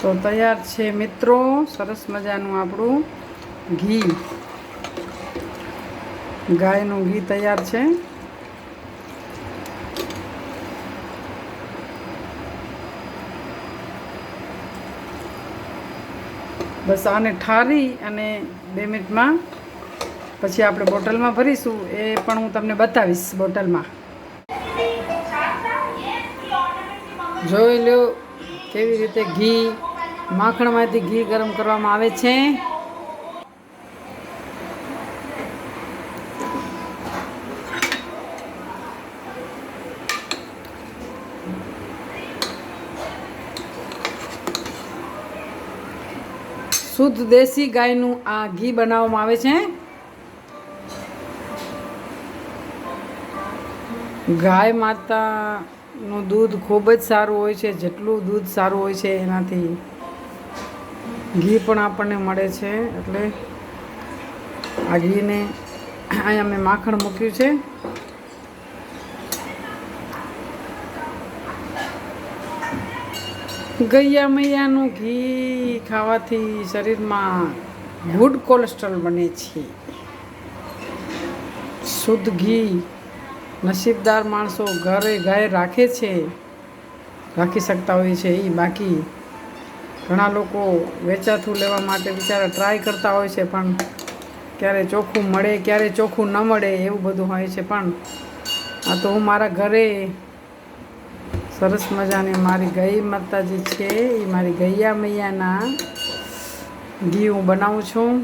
તો તૈયાર છે મિત્રો સરસ મજાનું આપણું ઘી. ગાયનું ઘી તૈયાર છે. બસ આને ઠારી અને બે મિનિટમાં પછી આપણે બોટલમાં ભરીશું. એ પણ હું તમને બતાવીશ બોટલમાં. જોઈ લો કેવી રીતે ઘી, માખણમાંથી ઘી ગરમ કરવામાં આવે છે? શુદ્ધ દેશી ગાયનું આ ઘી બનાવવામાં આવે છે. ગાય માતાનું દૂધ ખૂબ જ સારું હોય છે, જેટલું દૂધ સારું હોય છે એનાથી ઘી પણ આપણને મળે છે, એટલે આ ઘીને અહીંયા મેં માખણ મૂક્યું છે. ગૈયા મૈયાનું ઘી ખાવાથી શરીરમાં ગુડ કોલેસ્ટ્રોલ બને છે. શુદ્ધ ઘી નસીબદાર માણસો ઘરે ગાય રાખે છે, રાખી શકતા હોય છે એ બાકી ઘણા લોકો વેચાથું લેવા માટે બિચારા ટ્રાય કરતા હોય છે, પણ ક્યારે ચોખ્ખું મળે, ક્યારે ચોખ્ખું ન મળે એવું બધું હોય છે, પણ આ તો હું મારા ઘરે સરસ મજાની મારી ગઈ માતાજી છે એ મારી ગૈયા મૈયાના ઘી હું બનાવું છું.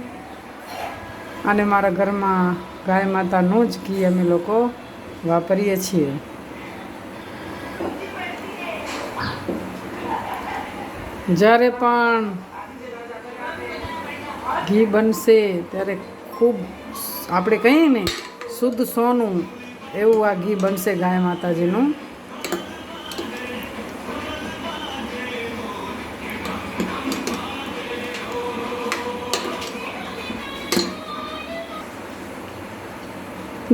અને મારા ઘરમાં ગાય માતાનું જ ઘી અમે લોકો વાપરીએ છીએ. જ્યારે પણ ઘી બનશે ત્યારે ખૂબ આપણે કહીએ ને, શુદ્ધ સોનું એવું આ ઘી બનશે ગાય માતાજીનું.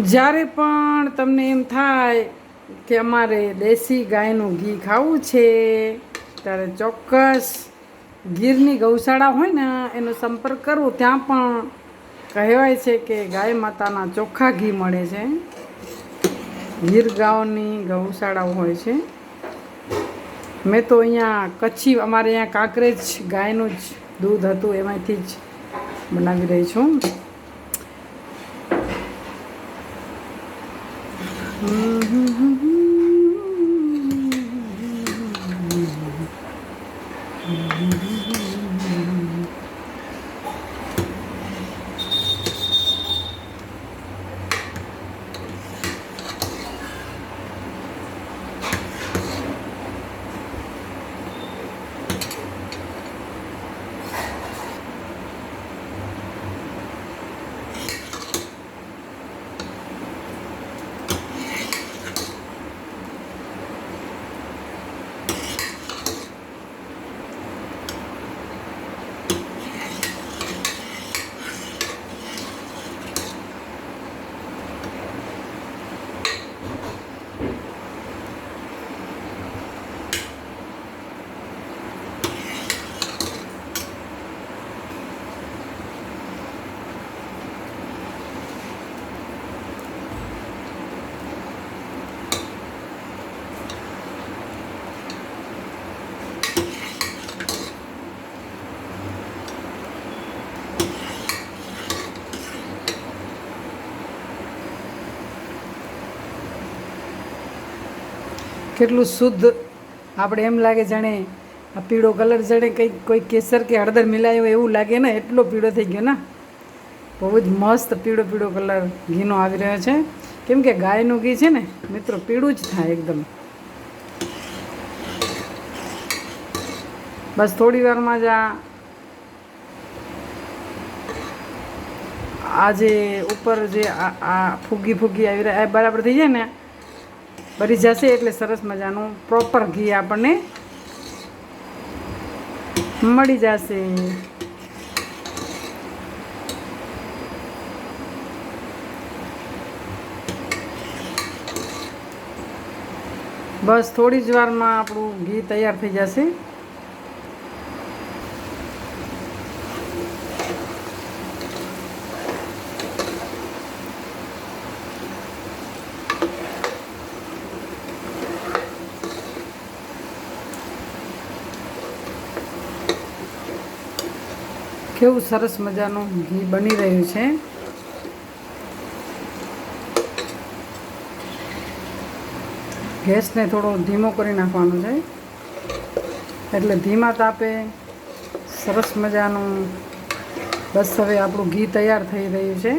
જ્યારે પણ તમને એમ થાય કે અમારે દેશી ગાયનું ઘી ખાવું છે, ત્યારે ચોક્કસ ગીરની ગૌશાળા હોય ને, એનો સંપર્ક કરવો. ત્યાં પણ કહેવાય છે કે ગાય માતાના ચોખ્ખા ઘી મળે છે. ગીર ગાંવની ગૌશાળાઓ હોય છે. મેં તો અહીંયા કચ્છી, અમારે અહીંયા કાંકરેજ ગાયનું જ દૂધ હતું, એમાંથી જ બનાવી રહી છું. 嗯。કેટલું શુદ્ધ. આપણે એમ લાગે જાણે આ પીળો કલર જાણે કંઈક કોઈ કેસર કે હળદર મિલાયો એવું લાગે ને, એટલો પીળો થઈ ગયો ને. બહુ જ મસ્ત પીળો પીળો કલર ઘીનો આવી રહ્યો છે. કેમ કે ગાયનું ઘી છે ને, મિત્રો, પીળું જ થાય એકદમ. બસ થોડી વારમાં જ આ આ જે ઉપર જે આ ફૂગી ફૂગી આવી રહ્યા બરાબર થઈ જાય ને? ભરી જશે એટલે સરસ મજાનું પ્રોપર ઘી આપણને મળી જશે. બસ થોડી જ વારમાં આપણું ઘી તૈયાર થઈ જશે. કેવું સરસ મજાનું ઘી બની રહ્યું છે. ગેસને થોડો ધીમો કરી નાખવાનો છે. એટલે ધીમા તાપે સરસ મજાનું બસ હવે આપણું ઘી તૈયાર થઈ રહ્યું છે.